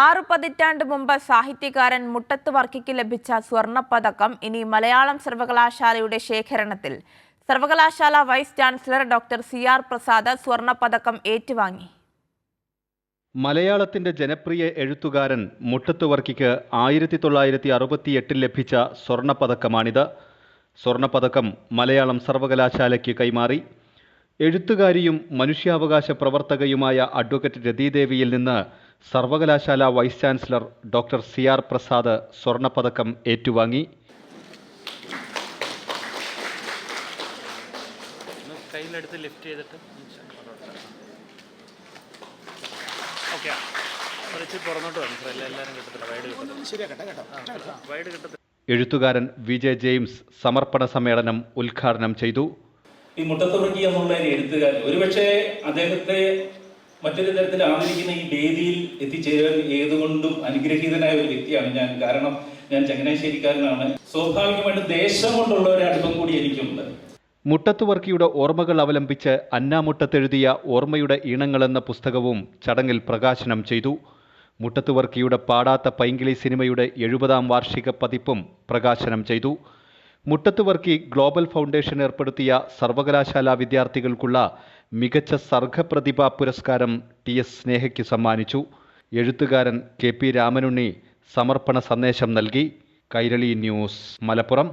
ആറു പതിറ്റാണ്ട് മുമ്പ് സാഹിത്യകാരൻ മുട്ടത്ത് വർക്കിക്ക് ലഭിച്ച സ്വർണപ്പതക്കം ഇനി മലയാളം സർവകലാശാലയുടെ ശേഖരണത്തിൽ. സർവകലാശാല vice chancellor doctor C R Prasad സ്വർണപ്പതക്കം ഏറ്റുവാങ്ങി. മലയാളത്തിന്റെ ജനപ്രിയ എഴുത്തുകാരൻ മുട്ടത്ത് വർക്കിക്ക് ആയിരത്തി തൊള്ളായിരത്തി അറുപത്തിയെട്ടിൽ ലഭിച്ച സ്വർണപ്പതക്കമാണിത് സ്വർണപ്പതക്കം മലയാളം സർവകലാശാലയ്ക്ക് കൈമാറി. എഴുത്തുകാരിയും മനുഷ്യാവകാശ പ്രവർത്തകയുമായ അഡ്വക്കേറ്റ് രതീദേവിയിൽ നിന്ന് സർവകലാശാല vice chancellor doctor C R Prasad സ്വർണപ്പതക്കം ഏറ്റുവാങ്ങി. കയ്യിലെടുത്ത് ലിഫ്റ്റ് ചെയ്തിട്ട് എഴുത്തുകാരൻ വി ജെ ജെയിംസ് സമർപ്പണ സമ്മേളനം ഉദ്ഘാടനം ചെയ്തു. ഈ മുട്ടത്തുറക്കി എന്നുള്ള ഒരു എഴുത്തുകാരൻ. ഒരുപക്ഷെ അദ്ദേഹത്തെ മറ്റൊരു തരത്തിൽ ആദരിക്കുന്ന ഈ വേദിയിൽ എത്തിച്ചേരാൻ ഏതുകൊണ്ടും അനുഗ്രഹീതനായ ഒരു വ്യക്തിയാണ് ഞാൻ. കാരണം ഞാൻ ചങ്ങനാശ്ശേരിക്കാരനാണ്. സ്വാഭാവികമായിട്ടും ദേശം കൊണ്ടുള്ള ഒരു അടുപ്പം കൂടി എനിക്കുണ്ട്. മുട്ടത്തുവർക്കിയുടെ ഓർമ്മകൾ അവലംബിച്ച് അന്നാമുട്ടത്തെഴുതിയ ഓർമ്മയുടെ ഈണങ്ങൾ എന്ന പുസ്തകവും ചടങ്ങിൽ പ്രകാശനം ചെയ്തു. മുട്ടത്തുവർക്കിയുടെ പാടാത്ത പൈങ്കിളി സിനിമയുടെ എഴുപതാം വാർഷിക പതിപ്പും പ്രകാശനം ചെയ്തു. മുട്ടത്ത് വർക്കി ഗ്ലോബൽ ഫൗണ്ടേഷൻ ഏർപ്പെടുത്തിയ സർവകലാശാല വിദ്യാർത്ഥികൾക്കുള്ള മികച്ച സർഗപ്രതിഭ പുരസ്കാരം ടി എസ് സ്നേഹയ്ക്ക് സമ്മാനിച്ചു. എഴുത്തുകാരൻ കെ പി രാമനുണ്ണി സമർപ്പണ സന്ദേശം നൽകി. കൈരളി ന്യൂസ് മലപ്പുറം.